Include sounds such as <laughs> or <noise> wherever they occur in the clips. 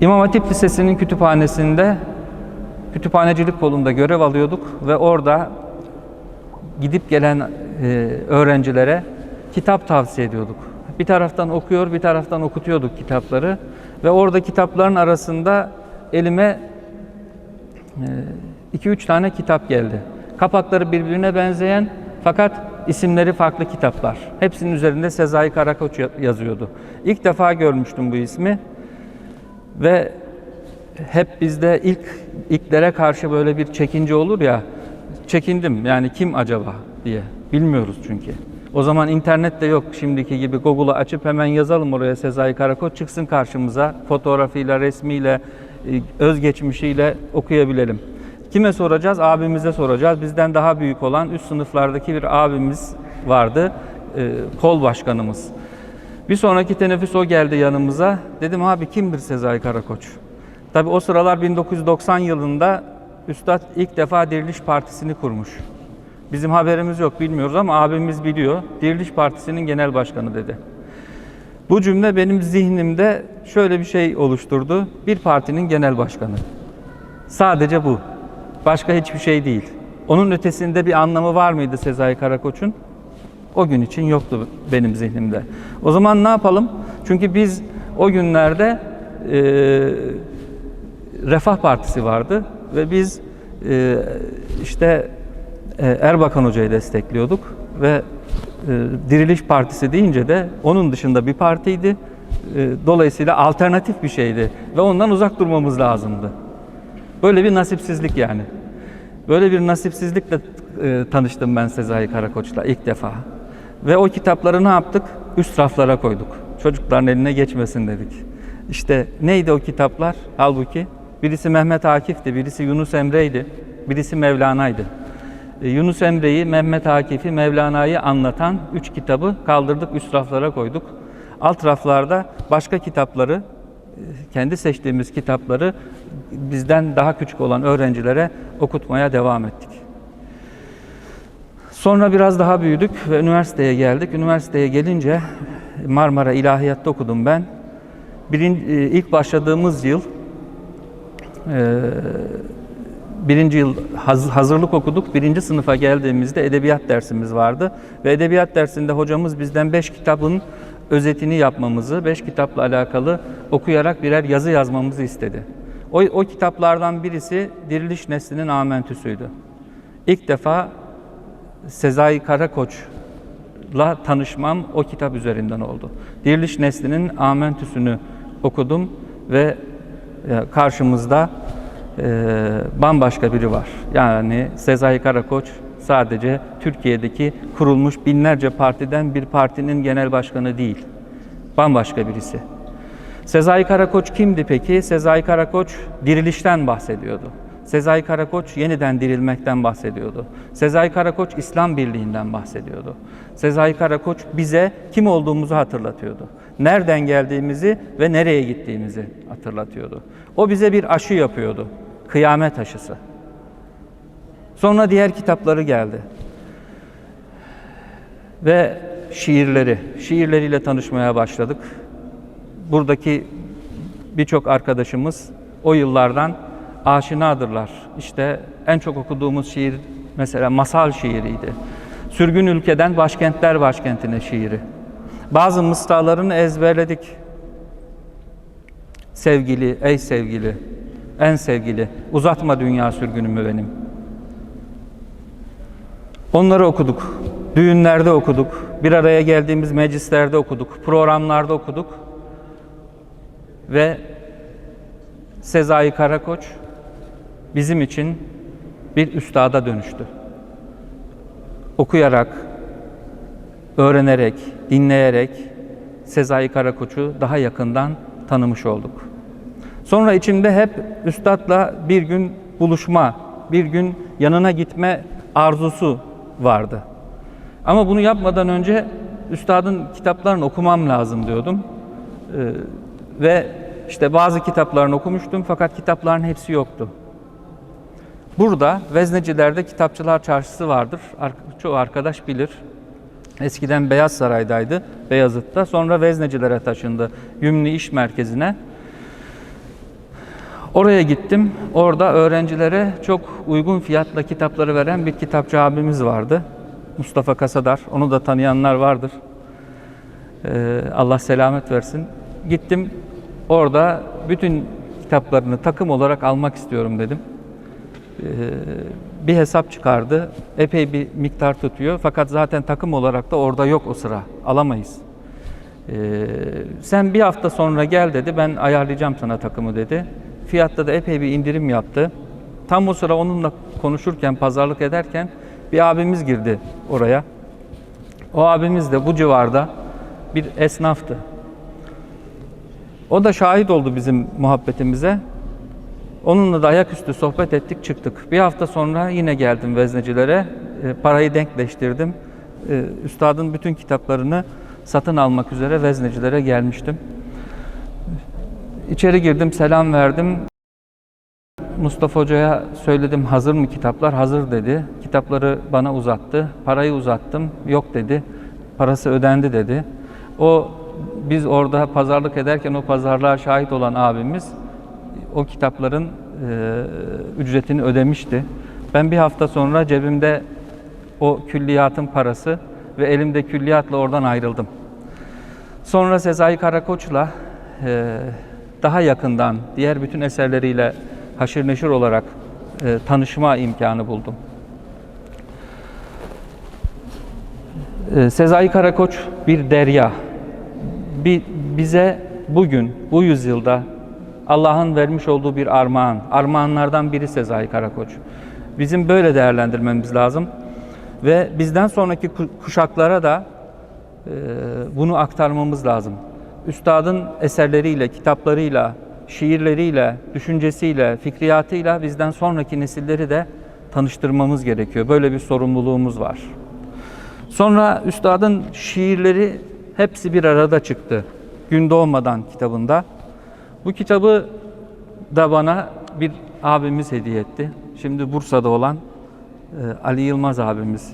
İmam Hatip Lisesi'nin kütüphanesinde kütüphanecilik kolunda görev alıyorduk ve orada gidip gelen e, öğrencilere kitap tavsiye ediyorduk. Bir taraftan okuyor, bir taraftan okutuyorduk kitapları ve orada kitapların arasında elime 2-3 tane kitap geldi. Kapakları birbirine benzeyen fakat isimleri farklı kitaplar. Hepsinin üzerinde Sezai Karakoç ya- yazıyordu. İlk defa görmüştüm bu ismi ve hep bizde ilk ilklere karşı böyle bir çekince olur ya. Çekindim yani kim acaba diye. Bilmiyoruz çünkü. O zaman internet de yok şimdiki gibi Google'u açıp hemen yazalım oraya Sezai Karakoç çıksın karşımıza fotoğrafıyla, resmiyle, e, özgeçmişiyle okuyabilelim. Kime soracağız? Abimize soracağız. Bizden daha büyük olan üst sınıflardaki bir abimiz vardı. e, Kol başkanımız. Bir sonraki teneffüs o geldi yanımıza. Dedim abi kimdir Sezai Karakoç? Tabi o sıralar 1990 yılında Üstad ilk defa Diriliş Partisi'ni kurmuş. Bizim haberimiz yok bilmiyoruz ama abimiz biliyor. Diriliş Partisi'nin genel başkanı dedi. Bu cümle benim zihnimde şöyle bir şey oluşturdu. Bir partinin genel başkanı. Sadece bu. Başka hiçbir şey değil. Onun ötesinde bir anlamı var mıydı Sezai Karakoç'un? O gün için yoktu benim zihnimde. O zaman ne yapalım? Çünkü biz o günlerde e, Refah Partisi vardı ve biz e, işte e, Erbakan Hoca'yı destekliyorduk ve e, Diriliş Partisi deyince de onun dışında bir partiydi. E, dolayısıyla alternatif bir şeydi ve ondan uzak durmamız lazımdı. Böyle bir nasipsizlik yani. Böyle bir nasipsizlikle e, tanıştım ben Sezai Karakoç'la ilk defa. Ve o kitapları ne yaptık? Üst raflara koyduk. Çocukların eline geçmesin dedik. İşte neydi o kitaplar? Halbuki birisi Mehmet Akif'ti, birisi Yunus Emre'ydi, birisi Mevlana'ydı. E, Yunus Emre'yi, Mehmet Akif'i, Mevlana'yı anlatan üç kitabı kaldırdık, üst raflara koyduk. Alt raflarda başka kitapları, e, kendi seçtiğimiz kitapları bizden daha küçük olan öğrencilere okutmaya devam ettik. Sonra biraz daha büyüdük ve üniversiteye geldik. Üniversiteye gelince Marmara İlahiyat'ta okudum ben. Birin, e, ilk başladığımız yıl e, birinci yıl haz- hazırlık okuduk. Birinci sınıfa geldiğimizde edebiyat dersimiz vardı. Ve edebiyat dersinde hocamız bizden beş kitabın özetini yapmamızı, beş kitapla alakalı okuyarak birer yazı yazmamızı istedi. O, o kitaplardan birisi Diriliş Nesli'nin Amentüsü'ydü. İlk defa Sezai Karakoç'la tanışmam o kitap üzerinden oldu. Diriliş Nesli'nin Amentüsü'nü okudum ve e, karşımızda e, bambaşka biri var. Yani Sezai Karakoç sadece Türkiye'deki kurulmuş binlerce partiden bir partinin genel başkanı değil. Bambaşka birisi. Sezai Karakoç kimdi peki? Sezai Karakoç dirilişten bahsediyordu. Sezai Karakoç yeniden dirilmekten bahsediyordu. Sezai Karakoç İslam Birliği'nden bahsediyordu. Sezai Karakoç bize kim olduğumuzu hatırlatıyordu. Nereden geldiğimizi ve nereye gittiğimizi hatırlatıyordu. O bize bir aşı yapıyordu. Kıyamet aşısı. Sonra diğer kitapları geldi. Ve şiirleri, şiirleriyle tanışmaya başladık. Buradaki birçok arkadaşımız o yıllardan aşinadırlar. İşte en çok okuduğumuz şiir mesela masal şiiriydi. Sürgün ülkeden başkentler başkentine şiiri. Bazı mısralarını ezberledik. Sevgili, ey sevgili, en sevgili, uzatma dünya sürgünümü benim. Onları okuduk. Düğünlerde okuduk. Bir araya geldiğimiz meclislerde okuduk. Programlarda okuduk. Ve Sezai Karakoç bizim için bir üstada dönüştü. Okuyarak, öğrenerek, dinleyerek Sezai Karakoç'u daha yakından tanımış olduk. Sonra içimde hep üstadla bir gün buluşma, bir gün yanına gitme arzusu vardı. Ama bunu yapmadan önce üstadın kitaplarını okumam lazım diyordum. Ee, ve işte bazı kitaplarını okumuştum fakat kitapların hepsi yoktu. Burada Vezneciler'de kitapçılar çarşısı vardır. Ar- Çoğu arkadaş bilir. Eskiden Beyaz Saray'daydı, Beyazıt'ta. Sonra Veznecilere taşındı, Yümni İş Merkezi'ne. Oraya gittim. Orada öğrencilere çok uygun fiyatla kitapları veren bir kitapçı abimiz vardı. Mustafa Kasadar. Onu da tanıyanlar vardır. Ee, Allah selamet versin. Gittim. Orada bütün kitaplarını takım olarak almak istiyorum dedim. Ee, bir hesap çıkardı. Epey bir miktar tutuyor. Fakat zaten takım olarak da orada yok o sıra. Alamayız. Ee, sen bir hafta sonra gel dedi. Ben ayarlayacağım sana takımı dedi. Fiyatta da epey bir indirim yaptı. Tam o sıra onunla konuşurken, pazarlık ederken bir abimiz girdi oraya. O abimiz de bu civarda bir esnaftı. O da şahit oldu bizim muhabbetimize. Onunla da ayaküstü sohbet ettik çıktık. Bir hafta sonra yine geldim veznecilere. E, parayı denkleştirdim. E, üstadın bütün kitaplarını satın almak üzere veznecilere gelmiştim. İçeri girdim, selam verdim. Mustafa Hoca'ya söyledim hazır mı kitaplar? Hazır dedi. Kitapları bana uzattı. Parayı uzattım. Yok dedi. Parası ödendi dedi. O biz orada pazarlık ederken o pazarlığa şahit olan abimiz o kitapların e, ücretini ödemişti. Ben bir hafta sonra cebimde o külliyatın parası ve elimde külliyatla oradan ayrıldım. Sonra Sezai Karakoç'la e, daha yakından diğer bütün eserleriyle haşır neşir olarak e, tanışma imkanı buldum. E, Sezai Karakoç bir derya. Bir, bize bugün, bu yüzyılda Allah'ın vermiş olduğu bir armağan. Armağanlardan biri Sezai Karakoç. Bizim böyle değerlendirmemiz lazım. Ve bizden sonraki ku- kuşaklara da e, bunu aktarmamız lazım. Üstadın eserleriyle, kitaplarıyla, şiirleriyle, düşüncesiyle, fikriyatıyla bizden sonraki nesilleri de tanıştırmamız gerekiyor. Böyle bir sorumluluğumuz var. Sonra üstadın şiirleri hepsi bir arada çıktı. Gün doğmadan kitabında. Bu kitabı da bana bir abimiz hediye etti. Şimdi Bursa'da olan e, Ali Yılmaz abimiz.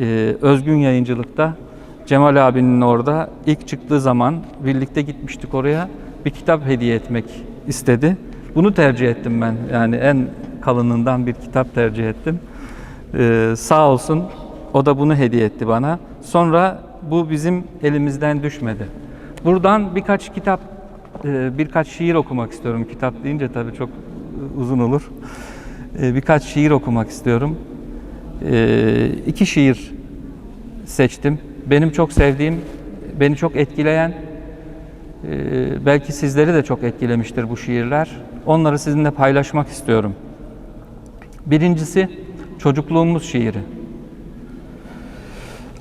E, Özgün Yayıncılık'ta Cemal abinin orada ilk çıktığı zaman birlikte gitmiştik oraya. Bir kitap hediye etmek istedi. Bunu tercih ettim ben. Yani en kalınından bir kitap tercih ettim. E, sağ olsun o da bunu hediye etti bana. Sonra bu bizim elimizden düşmedi. Buradan birkaç kitap, birkaç şiir okumak istiyorum. Kitap deyince tabii çok uzun olur. E, Birkaç şiir okumak istiyorum. E, İki şiir seçtim. Benim çok sevdiğim, beni çok etkileyen, belki sizleri de çok etkilemiştir bu şiirler. Onları sizinle paylaşmak istiyorum. Birincisi çocukluğumuz şiiri.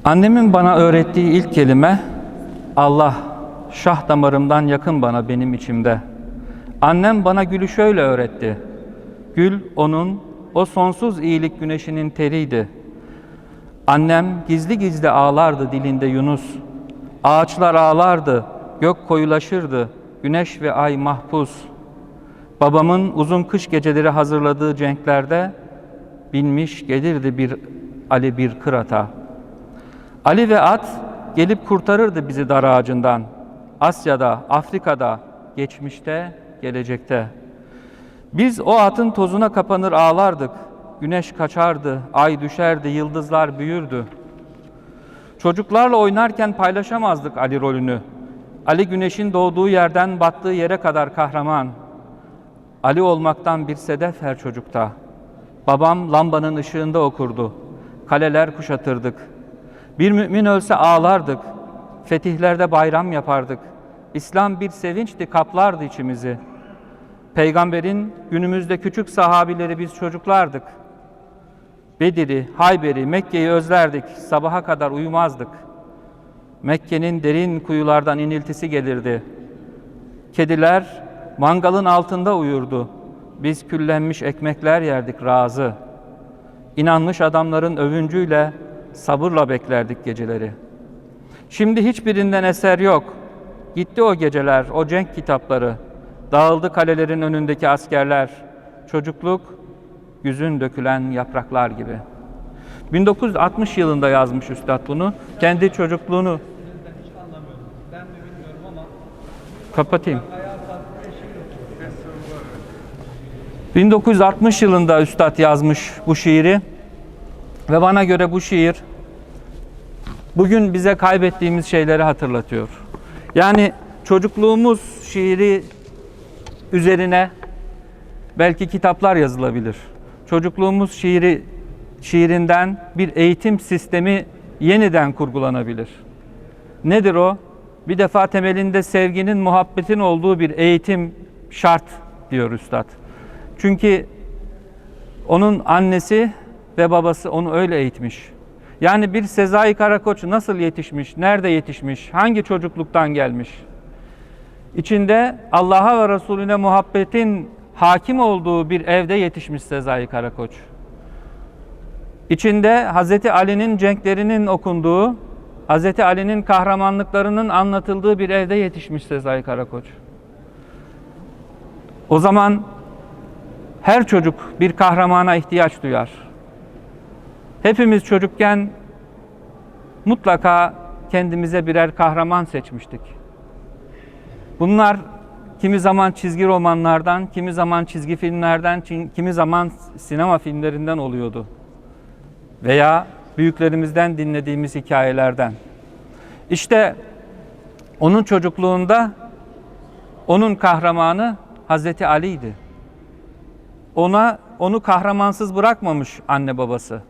Annemin bana öğrettiği ilk kelime Allah, şah damarımdan yakın bana benim içimde. Annem bana gülü şöyle öğretti. Gül onun, o sonsuz iyilik güneşinin teriydi. Annem gizli gizli ağlardı dilinde Yunus. Ağaçlar ağlardı, gök koyulaşırdı, güneş ve ay mahpus. Babamın uzun kış geceleri hazırladığı cenklerde binmiş gelirdi bir Ali bir kırata. Ali ve at gelip kurtarırdı bizi dar ağacından. Asya'da, Afrika'da, geçmişte, gelecekte. Biz o atın tozuna kapanır ağlardık. Güneş kaçardı, ay düşerdi, yıldızlar büyürdü. Çocuklarla oynarken paylaşamazdık Ali rolünü. Ali güneşin doğduğu yerden battığı yere kadar kahraman. Ali olmaktan bir sedef her çocukta. Babam lambanın ışığında okurdu. Kaleler kuşatırdık. Bir mümin ölse ağlardık. Fetihlerde bayram yapardık. İslam bir sevinçti kaplardı içimizi. Peygamberin günümüzde küçük sahabileri biz çocuklardık. Bedir'i, Hayber'i, Mekke'yi özlerdik. Sabaha kadar uyumazdık. Mekke'nin derin kuyulardan iniltisi gelirdi. Kediler mangalın altında uyurdu. Biz küllenmiş ekmekler yerdik razı. İnanmış adamların övüncüyle sabırla beklerdik geceleri. Şimdi hiçbirinden eser yok. Gitti o geceler, o cenk kitapları. Dağıldı kalelerin önündeki askerler. Çocukluk, yüzün dökülen yapraklar gibi. 1960 yılında yazmış Üstad bunu. Kendi çocukluğunu kapatayım. ayağa kalktı şiir okuyor. 1960 yılında Üstad yazmış bu şiiri ve bana göre bu şiir bugün bize kaybettiğimiz şeyleri hatırlatıyor. Yani çocukluğumuz şiiri üzerine belki kitaplar yazılabilir. Çocukluğumuz şiiri şiirinden bir eğitim sistemi yeniden kurgulanabilir. Nedir o? Bir defa temelinde sevginin, muhabbetin olduğu bir eğitim şart diyor üstad. Çünkü onun annesi ve babası onu öyle eğitmiş. Yani bir Sezai Karakoç nasıl yetişmiş, nerede yetişmiş, hangi çocukluktan gelmiş? İçinde Allah'a ve Resulüne muhabbetin hakim olduğu bir evde yetişmiş Sezai Karakoç. İçinde Hazreti Ali'nin cenklerinin okunduğu, Hazreti Ali'nin kahramanlıklarının anlatıldığı bir evde yetişmiş Sezai Karakoç. O zaman her çocuk bir kahramana ihtiyaç duyar. Hepimiz çocukken mutlaka kendimize birer kahraman seçmiştik. Bunlar kimi zaman çizgi romanlardan, kimi zaman çizgi filmlerden, kimi zaman sinema filmlerinden oluyordu. Veya büyüklerimizden dinlediğimiz hikayelerden. İşte onun çocukluğunda onun kahramanı Hazreti Ali'ydi. Ona onu kahramansız bırakmamış anne babası.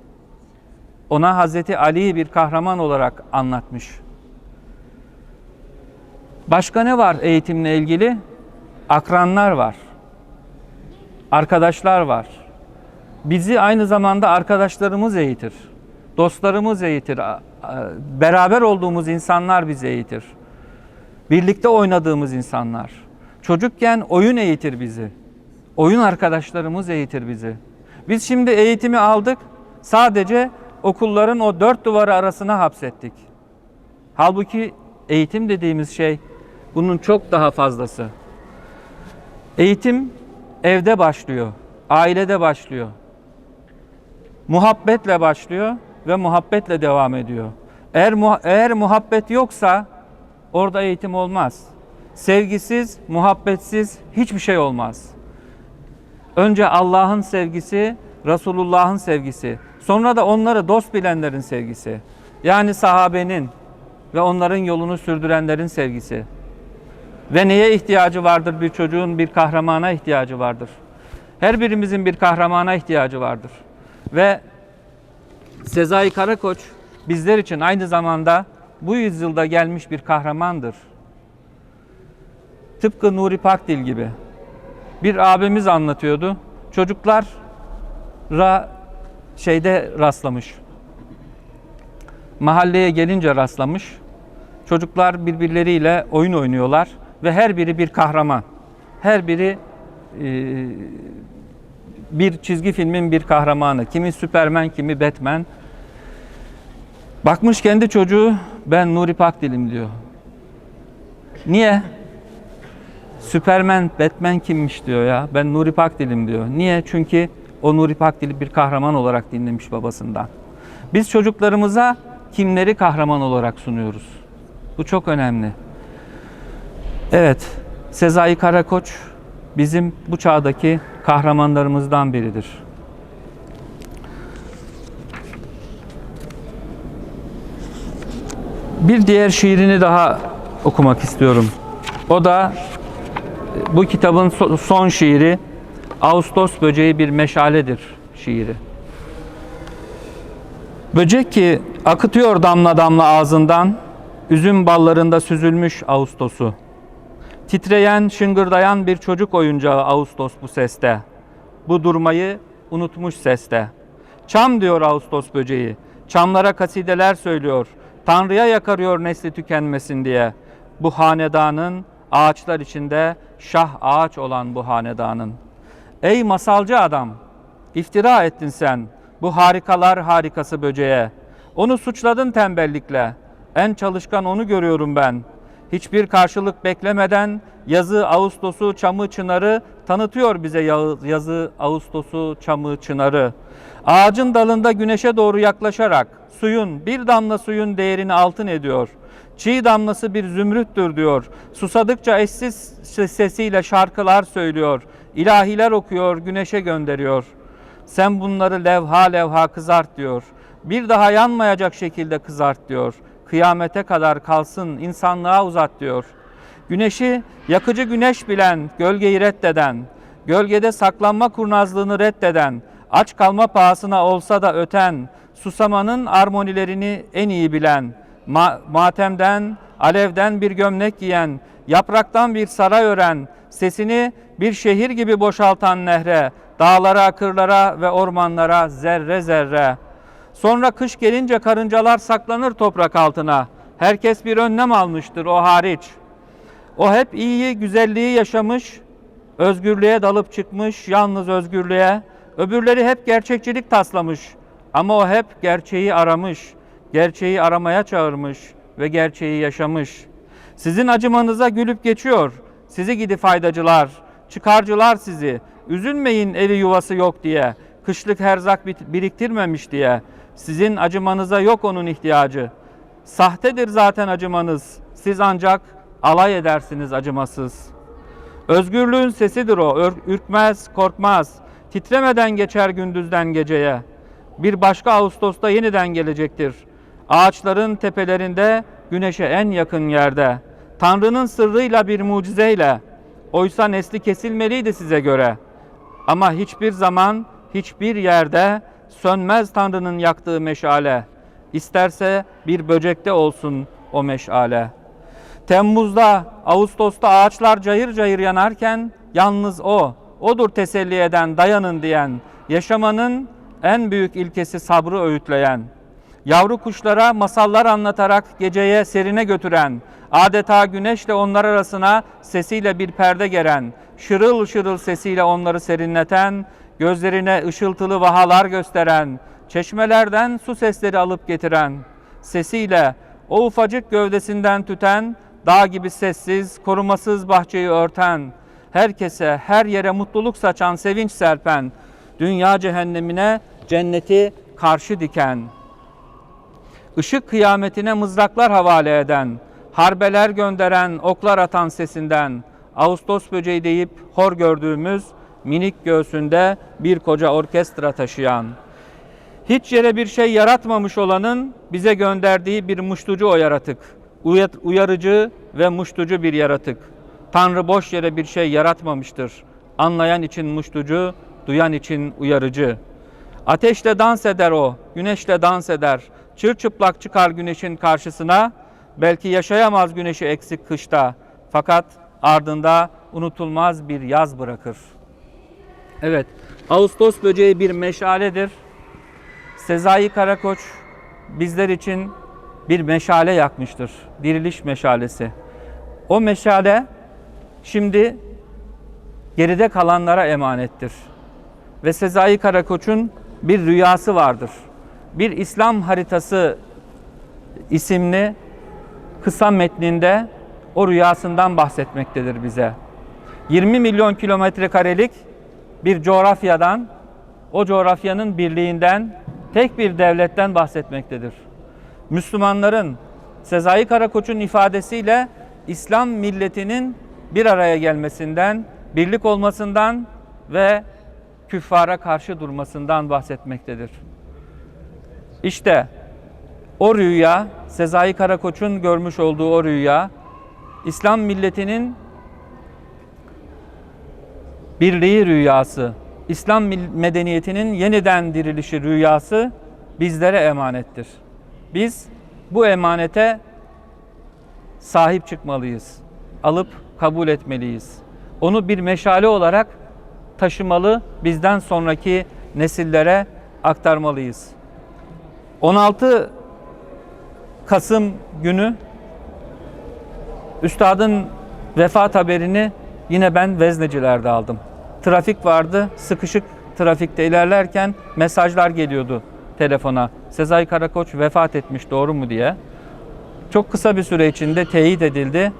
Ona Hazreti Ali'yi bir kahraman olarak anlatmış. Başka ne var eğitimle ilgili? Akranlar var. Arkadaşlar var. Bizi aynı zamanda arkadaşlarımız eğitir. Dostlarımız eğitir. Beraber olduğumuz insanlar bizi eğitir. Birlikte oynadığımız insanlar. Çocukken oyun eğitir bizi. Oyun arkadaşlarımız eğitir bizi. Biz şimdi eğitimi aldık. Sadece okulların o dört duvarı arasına hapsettik. Halbuki eğitim dediğimiz şey bunun çok daha fazlası. Eğitim evde başlıyor, ailede başlıyor. Muhabbetle başlıyor ve muhabbetle devam ediyor. Eğer eğer muhabbet yoksa orada eğitim olmaz. Sevgisiz, muhabbetsiz hiçbir şey olmaz. Önce Allah'ın sevgisi, Resulullah'ın sevgisi, sonra da onları dost bilenlerin sevgisi. Yani sahabenin ve onların yolunu sürdürenlerin sevgisi. Ve neye ihtiyacı vardır bir çocuğun? Bir kahramana ihtiyacı vardır. Her birimizin bir kahramana ihtiyacı vardır. Ve Sezai Karakoç bizler için aynı zamanda bu yüzyılda gelmiş bir kahramandır. Tıpkı Nuri Pakdil gibi. Bir abimiz anlatıyordu. Çocuklara şeyde rastlamış. Mahalleye gelince rastlamış. Çocuklar birbirleriyle oyun oynuyorlar ve her biri bir kahraman. Her biri e, bir çizgi filmin bir kahramanı. Kimi Süpermen, kimi Batman. Bakmış kendi çocuğu ben Nuri Pakdil'im diyor. Niye? Süpermen, Batman kimmiş diyor ya. Ben Nuri Pakdil'im diyor. Niye? Çünkü o Nuri Pakdil'i bir kahraman olarak dinlemiş babasından. Biz çocuklarımıza kimleri kahraman olarak sunuyoruz? Bu çok önemli. Evet, Sezai Karakoç bizim bu çağdaki kahramanlarımızdan biridir. Bir diğer şiirini daha okumak istiyorum. O da bu kitabın son şiiri Ağustos böceği bir meşaledir şiiri. Böcek ki akıtıyor damla damla ağzından, üzüm ballarında süzülmüş Ağustos'u. Titreyen, şıngırdayan bir çocuk oyuncağı Ağustos bu seste. Bu durmayı unutmuş seste. Çam diyor Ağustos böceği, çamlara kasideler söylüyor. Tanrı'ya yakarıyor nesli tükenmesin diye. Bu hanedanın ağaçlar içinde şah ağaç olan bu hanedanın. Ey masalcı adam, iftira ettin sen bu harikalar harikası böceğe. Onu suçladın tembellikle. En çalışkan onu görüyorum ben. Hiçbir karşılık beklemeden yazı, Ağustos'u, çamı, çınarı tanıtıyor bize yazı, Ağustos'u, çamı, çınarı. Ağacın dalında güneşe doğru yaklaşarak suyun, bir damla suyun değerini altın ediyor. Çiğ damlası bir zümrüttür diyor. Susadıkça eşsiz sesiyle şarkılar söylüyor. ilahiler okuyor, güneşe gönderiyor. Sen bunları levha levha kızart diyor. Bir daha yanmayacak şekilde kızart diyor. Kıyamete kadar kalsın, insanlığa uzat diyor. Güneşi yakıcı güneş bilen, gölgeyi reddeden, gölgede saklanma kurnazlığını reddeden, aç kalma pahasına olsa da öten, susamanın armonilerini en iyi bilen, ma- matemden, alevden bir gömlek giyen, yapraktan bir saray ören, sesini bir şehir gibi boşaltan nehre, dağlara, kırlara ve ormanlara zerre zerre. Sonra kış gelince karıncalar saklanır toprak altına. Herkes bir önlem almıştır o hariç. O hep iyiyi, güzelliği yaşamış, özgürlüğe dalıp çıkmış, yalnız özgürlüğe. Öbürleri hep gerçekçilik taslamış. Ama o hep gerçeği aramış, gerçeği aramaya çağırmış ve gerçeği yaşamış. Sizin acımanıza gülüp geçiyor. Sizi gidi faydacılar, çıkarcılar sizi. Üzülmeyin evi yuvası yok diye. Kışlık herzak biriktirmemiş diye. Sizin acımanıza yok onun ihtiyacı. Sahtedir zaten acımanız. Siz ancak alay edersiniz acımasız. Özgürlüğün sesidir o. Ürkmez, korkmaz. Titremeden geçer gündüzden geceye. Bir başka Ağustos'ta yeniden gelecektir. Ağaçların tepelerinde, güneşe en yakın yerde. Tanrı'nın sırrıyla bir mucizeyle. Oysa nesli kesilmeliydi size göre. Ama hiçbir zaman, hiçbir yerde sönmez Tanrı'nın yaktığı meşale. İsterse bir böcekte olsun o meşale. Temmuz'da, Ağustos'ta ağaçlar cayır cayır yanarken yalnız o, odur teselli eden, dayanın diyen, yaşamanın en büyük ilkesi sabrı öğütleyen, yavru kuşlara masallar anlatarak geceye serine götüren, adeta güneşle onlar arasına sesiyle bir perde geren, şırıl şırıl sesiyle onları serinleten, gözlerine ışıltılı vahalar gösteren, çeşmelerden su sesleri alıp getiren, sesiyle o ufacık gövdesinden tüten, dağ gibi sessiz, korumasız bahçeyi örten, herkese, her yere mutluluk saçan, sevinç serpen, dünya cehennemine cenneti karşı diken, ışık kıyametine mızraklar havale eden, harbeler gönderen, oklar atan sesinden, Ağustos böceği deyip hor gördüğümüz minik göğsünde bir koca orkestra taşıyan, hiç yere bir şey yaratmamış olanın bize gönderdiği bir muştucu o yaratık. Uyarıcı ve muştucu bir yaratık. Tanrı boş yere bir şey yaratmamıştır. Anlayan için muştucu, duyan için uyarıcı. Ateşle dans eder o, güneşle dans eder. Çırçıplak çıkar güneşin karşısına. Belki yaşayamaz güneşi eksik kışta. Fakat ardında unutulmaz bir yaz bırakır. Evet, Ağustos böceği bir meşaledir. Sezai Karakoç bizler için bir meşale yakmıştır. Diriliş meşalesi. O meşale şimdi geride kalanlara emanettir. Ve Sezai Karakoç'un bir rüyası vardır. Bir İslam haritası isimli kısa metninde o rüyasından bahsetmektedir bize. 20 milyon kilometre karelik bir coğrafyadan, o coğrafyanın birliğinden, tek bir devletten bahsetmektedir. Müslümanların Sezai Karakoç'un ifadesiyle İslam milletinin bir araya gelmesinden, birlik olmasından ve küffara karşı durmasından bahsetmektedir. İşte o rüya, Sezai Karakoç'un görmüş olduğu o rüya, İslam milletinin birliği rüyası, İslam medeniyetinin yeniden dirilişi rüyası bizlere emanettir. Biz bu emanete sahip çıkmalıyız. Alıp kabul etmeliyiz. Onu bir meşale olarak taşımalı, bizden sonraki nesillere aktarmalıyız. 16 Kasım günü Üstadın vefat haberini yine ben Vezneciler'de aldım. Trafik vardı, sıkışık trafikte ilerlerken mesajlar geliyordu telefona. Sezai Karakoç vefat etmiş doğru mu diye. Çok kısa bir süre içinde teyit edildi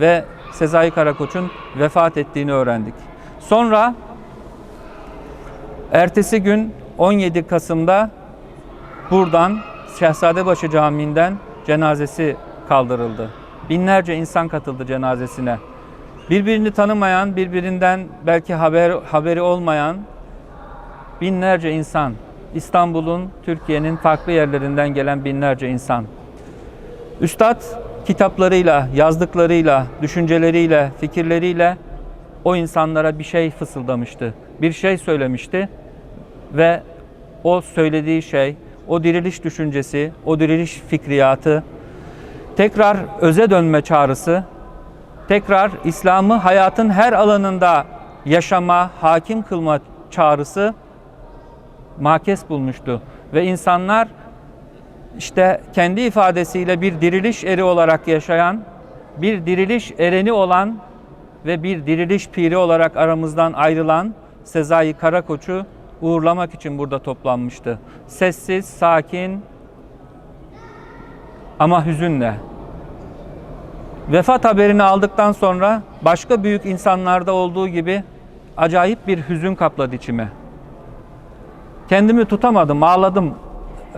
ve Sezai Karakoç'un vefat ettiğini öğrendik. Sonra ertesi gün 17 Kasım'da buradan Şehzadebaşı Camii'nden cenazesi kaldırıldı. Binlerce insan katıldı cenazesine. Birbirini tanımayan, birbirinden belki haber haberi olmayan binlerce insan, İstanbul'un, Türkiye'nin farklı yerlerinden gelen binlerce insan. Üstad kitaplarıyla, yazdıklarıyla, düşünceleriyle, fikirleriyle o insanlara bir şey fısıldamıştı. Bir şey söylemişti ve o söylediği şey, o diriliş düşüncesi, o diriliş fikriyatı tekrar öze dönme çağrısı, tekrar İslam'ı hayatın her alanında yaşama, hakim kılma çağrısı makes bulmuştu. Ve insanlar işte kendi ifadesiyle bir diriliş eri olarak yaşayan, bir diriliş ereni olan ve bir diriliş piri olarak aramızdan ayrılan Sezai Karakoç'u uğurlamak için burada toplanmıştı. Sessiz, sakin ama hüzünle. Vefat haberini aldıktan sonra başka büyük insanlarda olduğu gibi acayip bir hüzün kapladı içime. Kendimi tutamadım, ağladım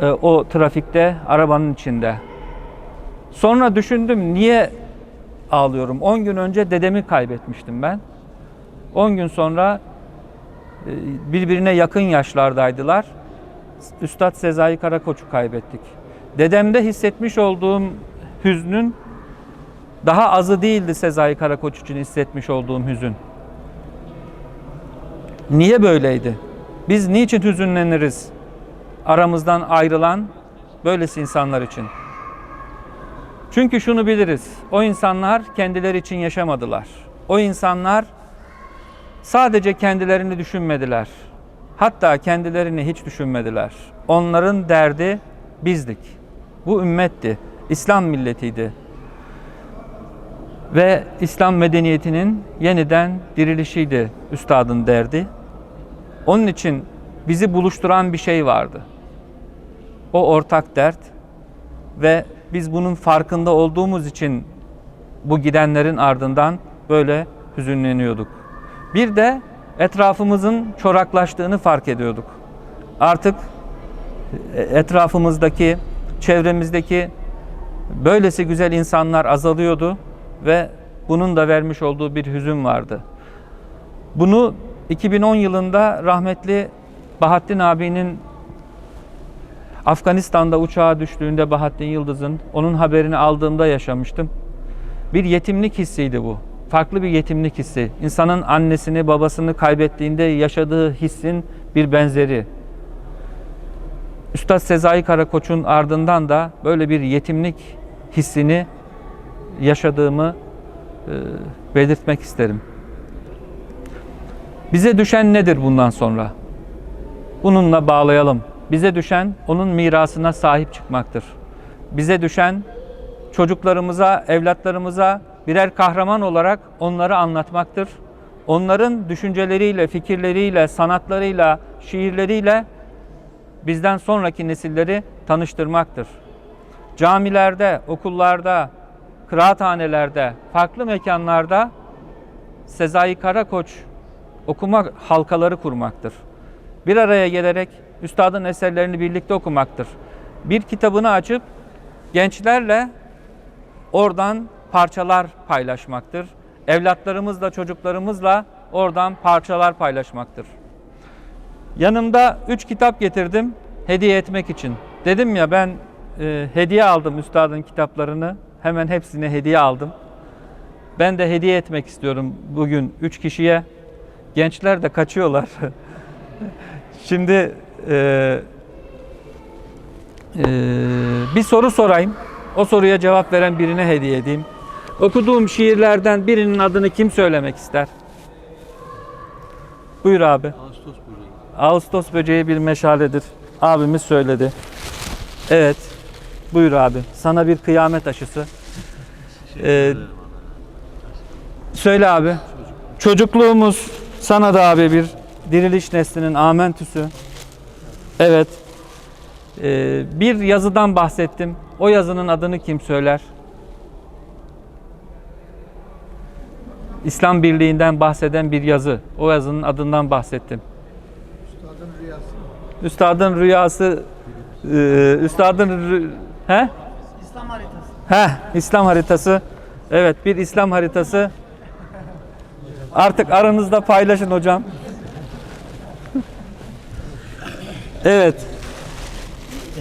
e, o trafikte, arabanın içinde. Sonra düşündüm niye ağlıyorum? 10 gün önce dedemi kaybetmiştim ben. 10 gün sonra e, birbirine yakın yaşlardaydılar. Üstad Sezai Karakoç'u kaybettik. Dedemde hissetmiş olduğum hüznün daha azı değildi Sezai Karakoç için hissetmiş olduğum hüzün. Niye böyleydi? Biz niçin hüzünleniriz? Aramızdan ayrılan böylesi insanlar için. Çünkü şunu biliriz. O insanlar kendileri için yaşamadılar. O insanlar sadece kendilerini düşünmediler. Hatta kendilerini hiç düşünmediler. Onların derdi bizdik. Bu ümmetti. İslam milletiydi. Ve İslam medeniyetinin yeniden dirilişiydi üstadın derdi. Onun için bizi buluşturan bir şey vardı. O ortak dert ve biz bunun farkında olduğumuz için bu gidenlerin ardından böyle hüzünleniyorduk. Bir de etrafımızın çoraklaştığını fark ediyorduk. Artık etrafımızdaki, çevremizdeki böylesi güzel insanlar azalıyordu ve bunun da vermiş olduğu bir hüzün vardı. Bunu 2010 yılında rahmetli Bahattin abinin Afganistan'da uçağa düştüğünde Bahattin Yıldız'ın onun haberini aldığımda yaşamıştım. Bir yetimlik hissiydi bu. Farklı bir yetimlik hissi. İnsanın annesini, babasını kaybettiğinde yaşadığı hissin bir benzeri. Üstad Sezai Karakoç'un ardından da böyle bir yetimlik hissini yaşadığımı e, belirtmek isterim. Bize düşen nedir bundan sonra? Bununla bağlayalım. Bize düşen onun mirasına sahip çıkmaktır. Bize düşen çocuklarımıza, evlatlarımıza birer kahraman olarak onları anlatmaktır. Onların düşünceleriyle, fikirleriyle, sanatlarıyla, şiirleriyle bizden sonraki nesilleri tanıştırmaktır. Camilerde, okullarda, kıraathanelerde, farklı mekanlarda Sezai Karakoç okuma halkaları kurmaktır. Bir araya gelerek üstadın eserlerini birlikte okumaktır. Bir kitabını açıp gençlerle oradan parçalar paylaşmaktır. Evlatlarımızla, çocuklarımızla oradan parçalar paylaşmaktır. Yanımda üç kitap getirdim hediye etmek için. Dedim ya ben e, hediye aldım üstadın kitaplarını. Hemen hepsini hediye aldım. Ben de hediye etmek istiyorum bugün üç kişiye. Gençler de kaçıyorlar. <laughs> Şimdi e, e, bir soru sorayım. O soruya cevap veren birine hediye edeyim. Okuduğum şiirlerden birinin adını kim söylemek ister? Buyur abi. Ağustos böceği. Ağustos böceği bir meşaledir. Abimiz söyledi. Evet. Buyur abi. Sana bir kıyamet aşısı. Ee. Söyle abi. Çocukluğumuz sana da abi bir diriliş neslinin amentüsü. Evet. Ee, bir yazıdan bahsettim. O yazının adını kim söyler? İslam Birliği'nden bahseden bir yazı. O yazının adından bahsettim. Üstadın rüyası. Üstadın rüyası e, üstadın rü- he? İslam haritası. He, İslam haritası. Evet, bir İslam haritası. Artık aranızda paylaşın hocam. Evet.